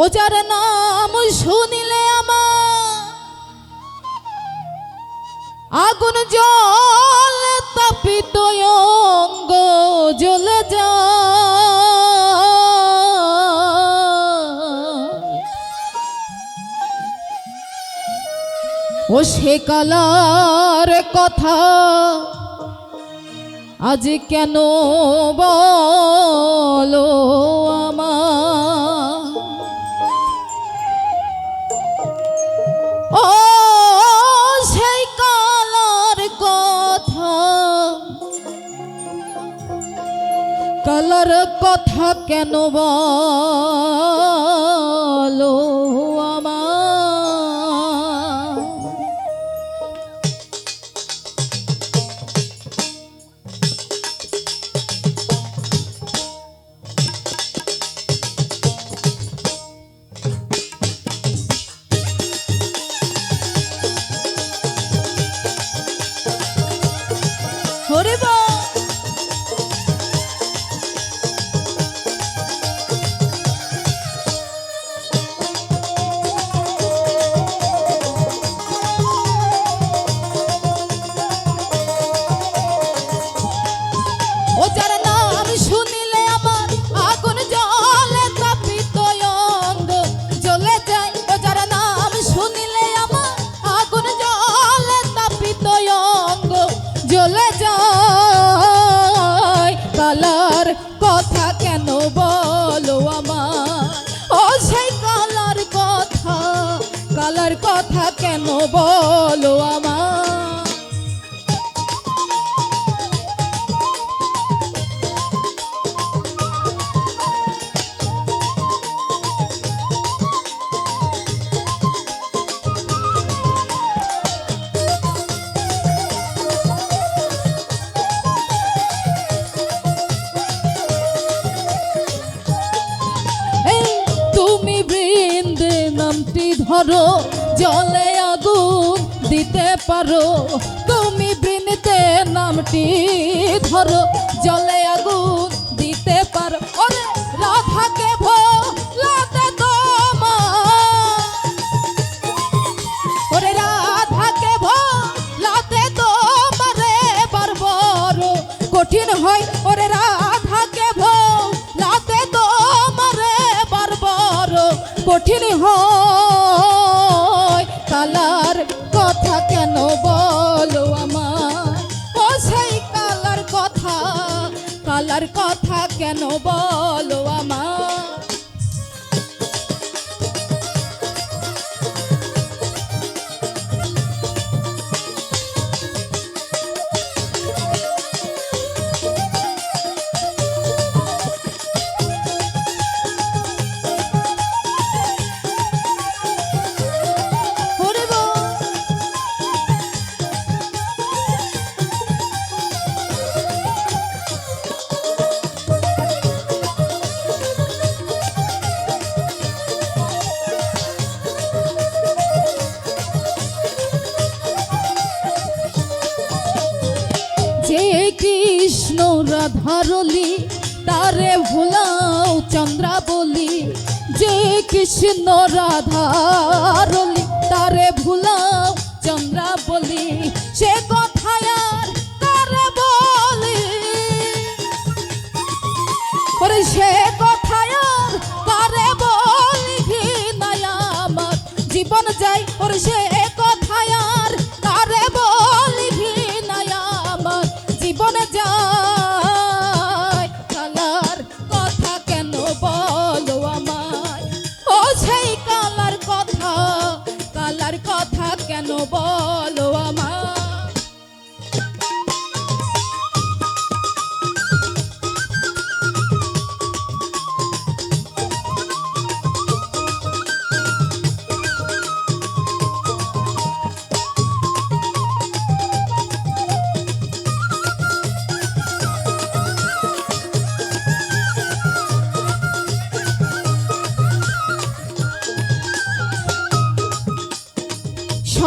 ও যার নাম শুনিলে আমার। আগুন জল তাপিত অঙ্গ জ্বলে যা ও সে কালার কথা আজ কেন বলো কালার কথা কেন বলো? বলো আমার। তুমি নামটি জলে দিতে পারো। তুমি বৃন্দে নামটি ধরো। জলে আগুন দিতে পারো। ওরে রাধাকে ভোলাতে কঠিন হয়, ওরে রাধাকে ভোলাতে তোমারে বড় কঠিন হয়। কথা কেন বলো? কৃষ্ণ রাধারলি তারে ভুলাও চন্দ্রা বলি। যে কৃষ্ণ রাধারলি তারে ভুলাও চন্দ্রা বলি। সে কথায় আর তারে বলি? ওরে সে কথায় আর তারে বলি? ঘৃণায় আমার জীবন যাই ওরে সে কালার কথা কেন বলো?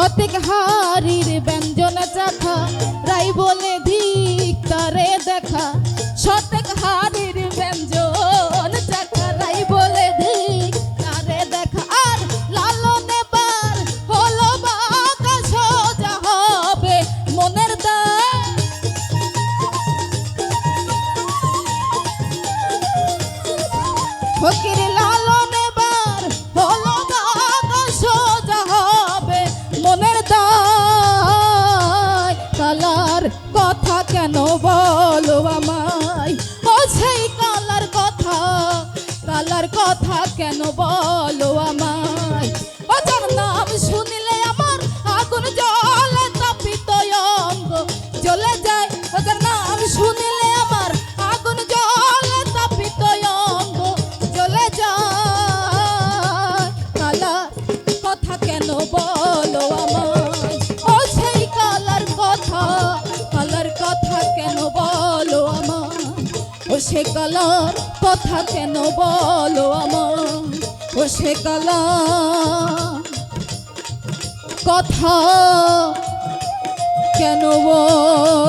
শতেক হারির ব্যঞ্জন চাখা রাই বলে দিক তারে দেখা। শতেক হারির কেন বলো? ও সে কালার কথা কেন বলো আমার? ও সে কালার কথা কেন বল?